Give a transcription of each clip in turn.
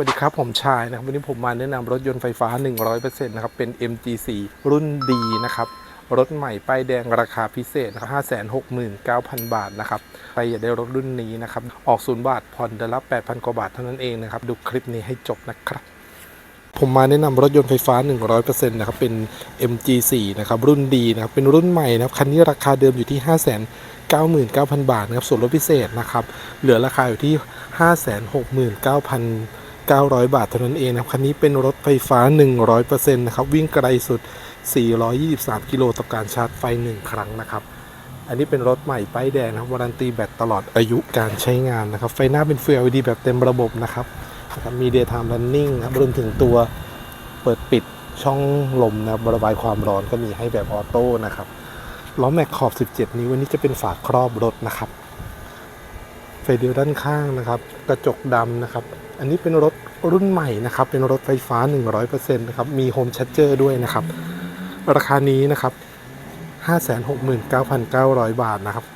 สวัสดีครับ ผมชายนะครับ วันนี้ผมมาแนะนำรถยนต์ไฟฟ้า 100%นะครับ เป็น MG4 รุ่นดีนะครับ รถใหม่ป้ายแดงราคาพิเศษนะครับ569,000 บาทนะครับ ใครอยากได้รถรุ่นนี้นะครับ ออกศูนย์บาทผ่อนเดือนละ8,000 กว่าบาทเท่านั้นเองนะครับ ดูคลิปนี้ให้จบนะครับ ผมมาแนะนำรถยนต์ไฟฟ้า 100%นะครับ เป็น MG4 นะครับ รุ่นดีนะครับ เป็นรุ่นใหม่นะครับ คันนี้ราคาเดิมอยู่ที่599,000 บาทนะครับ ส่วนลดพิเศษนะครับ เหลือราคาอยู่ที่ 569,000 900 บาทเท่านั้นเองนะครับ คันนี้เป็นรถไฟฟ้า 100%นะครับ วิ่งไกลสุด 423 กิโลต่อการชาร์จไฟ 1 ครั้งนะครับ อันนี้เป็นรถใหม่ป้ายแดงนะครับวารันตีแบตตลอดอายุการใช้งานนะครับ ไฟหน้าเป็น Full LED แบบเต็มระบบนะครับนะครับมี daytime running นะครับรวมถึงตัวเปิดปิดช่องลมนะครับระบายความร้อนก็มีให้แบบออโต้นะครับล้อแม็กขอบ 17 นิ้ววันนี้จะเป็นฝาครอบรถนะครับ ฟเดียวด้านข้างนะครับกระจกดำนะครับอันนี้เป็นรถรุ่นใหม่นะครับเป็นรถไฟฟ้า 100%นะครับมีโฮมชั r เจอร์ด้วยนะครับราคานี้นะครับ 569,900 บาทนะครับ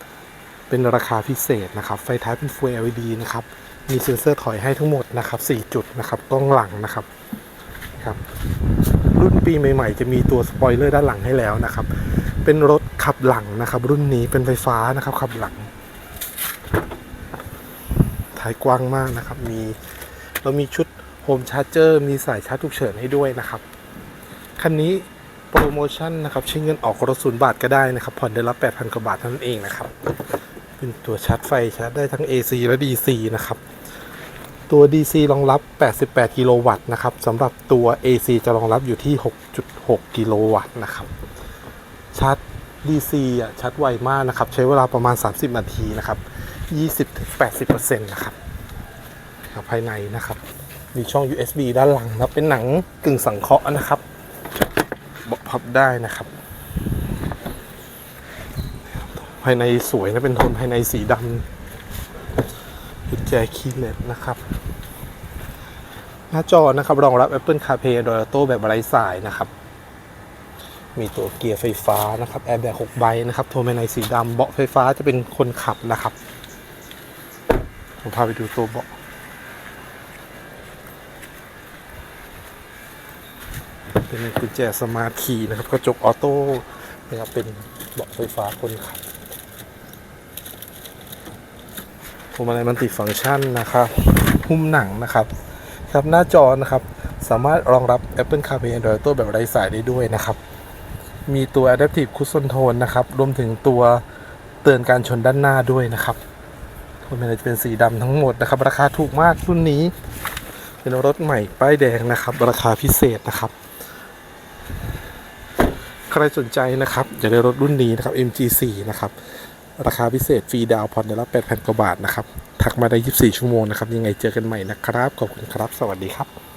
เป็นราคาพิเศษนะครับไฟท้ายเป็น Full LED นะครับมีเซ็นเซอร์ถอยให้ทั้งหมดนะครับ4จุดนะครับกล้องหลังนะครับครับรุ่นปีใหม่ๆ จะมีตัวสปอยเลอร์ด้านหลังให้แล้วนะครับเป็นรถขับหลังนะครับรุ่นนี้เป็นไฟฟ้านะครับขับหลัง ท้ายกว้างมากนะครับ มีเรามีชุดโฮมชาร์จเจอร์มีสายชาร์จฉุกเฉินให้ด้วยนะครับ คันนี้โปรโมชั่นนะครับใช้เงินออกรถศูนย์บาทก็ได้นะครับผ่อนเดือนละ8,000กว่าบาทเท่านั้นเองนะครับ เป็นตัวชาร์จไฟชาร์จได้ทั้ง AC และ DC นะครับ ตัว DC รองรับ 88 กิโลวัตต์นะครับสำหรับตัว AC จะรองรับอยู่ที่ 6.6 กิโลวัตต์นะครับชาร์จ DC อะชาร์จไวมากนะครับ ใช้เวลาประมาณ 30 นาทีนะครับ 20-80%นะครับครับภายในนะครับ มีช่อง USB ด้านหลังนะเป็นหนังกึ่งสังเคราะห์นะครับเบาะพับได้นะครับ ภายในสวยนะเป็นโทนภายในสีดำกุญแจคีย์เลสนะครับ หน้าจอนะครับ รองรับ Apple CarPlay Android Auto แบบไร้สายนะครับ มีตัวเกียร์ไฟฟ้านะครับแอร์แบ็ก6ใบนะครับ โทนภายในสีดำเบาะไฟฟ้าจะเป็นคนขับนะครับ ผมพาไปดูตัวเบาะเป็นกุญแจสมาร์ทคีย์นะครับกระจกออโต้นะครับเป็นเบาะไฟฟ้าคนขับพวงมาลัยมันติฟังก์ชันนะครับ หุ้มหนังนะครับ ครับหน้าจอนะครับ สามารถรองรับ Apple CarPlay Android Auto แบบไร้สายได้ด้วยนะครับ มีตัว Adaptive Cruise Control นะครับ รวมถึงตัวเตือนการชนด้านหน้าด้วยนะครับ ไม่ได้จะเป็นสีดำทั้งหมดนะครับ ราคาถูกมากรุ่นนี้ เป็นรถใหม่ป้ายแดงนะครับ ราคาพิเศษนะครับ ใครสนใจนะครับอยากได้รถรุ่นนี้นะครับ MG4 นะครับราคาพิเศษฟรีดาวผ่อนเดือนละ8,000กว่าบาทนะครับ ทักมาได้ 24 ชั่วโมงนะครับ ยังไงเจอกันใหม่นะครับ ขอบคุณครับ สวัสดีครับ